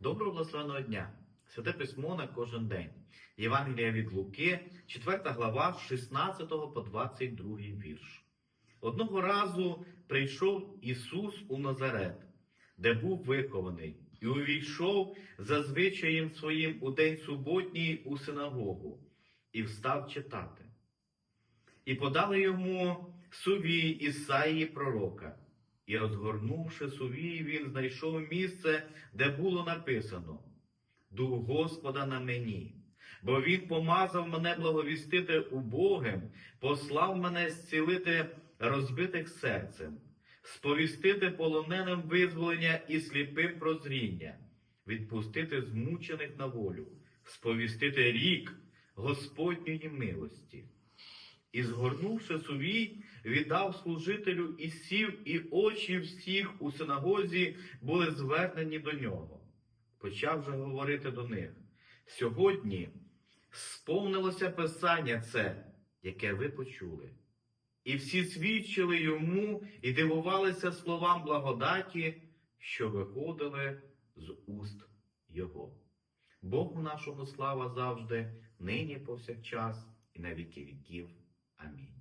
Доброго благословеного дня! Святе письмо на кожен день. Євангелія від Луки, 4 глава, 16 по 22 вірш. Одного разу прийшов Ісус у Назарет, де був вихований, і увійшов за звичаєм своїм у день суботній у синагогу, і встав читати. І подали йому сувій Ісаїї пророка. І розгорнувши сувій, він знайшов місце, де було написано Дух Господа на мені, бо Він помазав мене благовістити убогим, послав мене зцілити розбитих серцем, сповістити полоненим визволення і сліпим прозріння, відпустити змучених на волю, сповістити рік Господньої милості. І, згорнувши сувій, віддав служителю і сів, і очі всіх у синагозі були звернені до нього. Почав же говорити до них. Сьогодні сповнилося писання це, яке ви почули. І всі свідчили йому і дивувалися словам благодаті, що виходили з уст його. Богу нашому слава завжди, нині повсякчас і на віки віків. Amém.